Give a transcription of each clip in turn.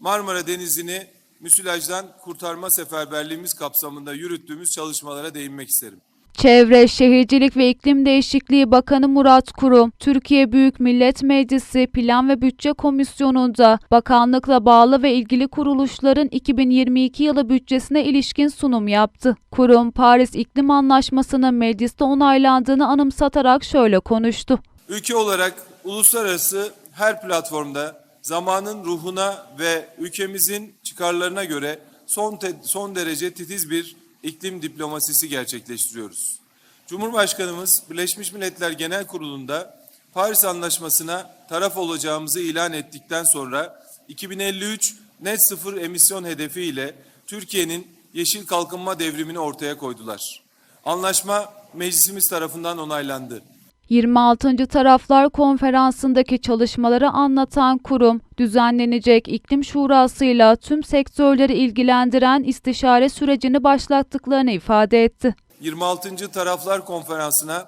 Marmara Denizi'ni müsilajdan kurtarma seferberliğimiz kapsamında yürüttüğümüz çalışmalara değinmek isterim. Çevre, Şehircilik ve İklim Değişikliği Bakanı Murat Kurum, Türkiye Büyük Millet Meclisi Plan ve Bütçe Komisyonu'nda bakanlıkla bağlı ve ilgili kuruluşların 2022 yılı bütçesine ilişkin sunum yaptı. Kurum, Paris İklim Anlaşması'nın mecliste onaylandığını anımsatarak şöyle konuştu. Ülke olarak uluslararası her platformda zamanın ruhuna ve ülkemizin çıkarlarına göre son te- son derece titiz bir iklim diplomasisi gerçekleştiriyoruz. Cumhurbaşkanımız Birleşmiş Milletler Genel Kurulu'nda Paris Anlaşması'na taraf olacağımızı ilan ettikten sonra 2053 net sıfır emisyon hedefi ile Türkiye'nin yeşil kalkınma devrimini ortaya koydular. Anlaşma meclisimiz tarafından onaylandı. 26. Taraflar Konferansı'ndaki çalışmaları anlatan kurum, düzenlenecek iklim şurasıyla tüm sektörleri ilgilendiren istişare sürecini başlattıklarını ifade etti. 26. Taraflar Konferansı'na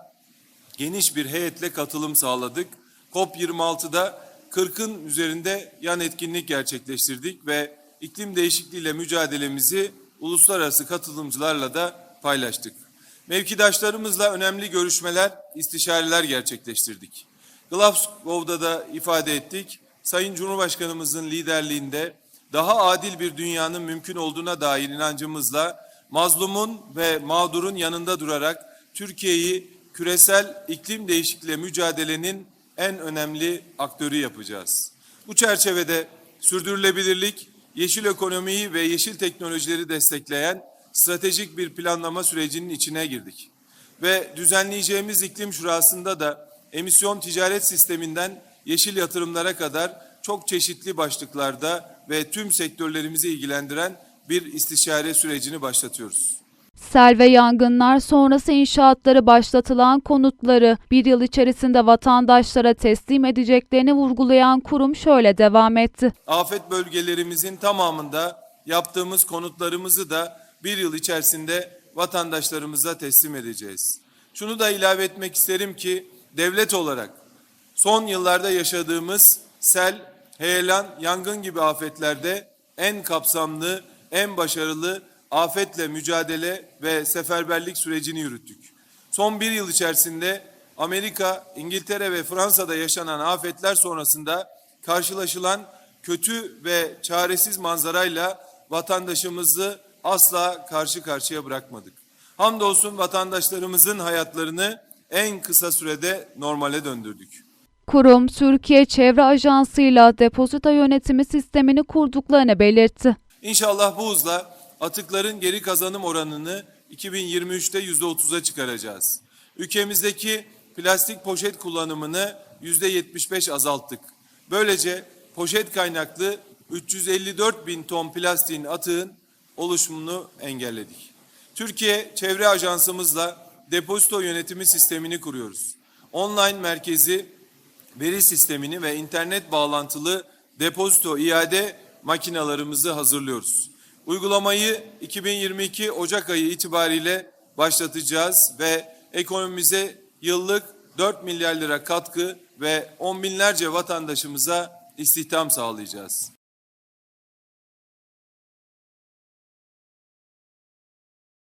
geniş bir heyetle katılım sağladık. COP26'da 40'ın üzerinde yan etkinlik gerçekleştirdik ve iklim değişikliğiyle mücadelemizi uluslararası katılımcılarla da paylaştık. Mevkidaşlarımızla önemli görüşmeler, istişareler gerçekleştirdik. Glasgow'da da ifade ettik. Sayın Cumhurbaşkanımızın liderliğinde daha adil bir dünyanın mümkün olduğuna dair inancımızla mazlumun ve mağdurun yanında durarak Türkiye'yi küresel iklim değişikliğiyle mücadelenin en önemli aktörü yapacağız. Bu çerçevede sürdürülebilirlik, yeşil ekonomiyi ve yeşil teknolojileri destekleyen stratejik bir planlama sürecinin içine girdik. Ve düzenleyeceğimiz iklim şurasında da emisyon ticaret sisteminden yeşil yatırımlara kadar çok çeşitli başlıklarda ve tüm sektörlerimizi ilgilendiren bir istişare sürecini başlatıyoruz. Sel ve yangınlar sonrası inşaatları başlatılan konutları bir yıl içerisinde vatandaşlara teslim edeceklerini vurgulayan kurum şöyle devam etti. Afet bölgelerimizin tamamında yaptığımız konutlarımızı da bir yıl içerisinde vatandaşlarımıza teslim edeceğiz. Şunu da ilave etmek isterim ki devlet olarak son yıllarda yaşadığımız sel, heyelan, yangın gibi afetlerde en kapsamlı, en başarılı afetle mücadele ve seferberlik sürecini yürüttük. Son bir yıl içerisinde Amerika, İngiltere ve Fransa'da yaşanan afetler sonrasında karşılaşılan kötü ve çaresiz manzarayla vatandaşımızı asla karşı karşıya bırakmadık. Hamdolsun vatandaşlarımızın hayatlarını en kısa sürede normale döndürdük. Kurum, Türkiye Çevre Ajansı ile depozito yönetimi sistemini kurduklarını belirtti. İnşallah bu hızla atıkların geri kazanım oranını 2023'te %30'a çıkaracağız. Ülkemizdeki plastik poşet kullanımını %75 azalttık. Böylece poşet kaynaklı 354 bin ton plastiğin atığın oluşumunu engelledik. Türkiye Çevre Ajansımızla depozito yönetimi sistemini kuruyoruz. Online merkezi veri sistemini ve internet bağlantılı depozito iade makinalarımızı hazırlıyoruz. Uygulamayı 2022 Ocak ayı itibariyle başlatacağız ve ekonomimize yıllık 4 milyar lira katkı ve on binlerce vatandaşımıza istihdam sağlayacağız.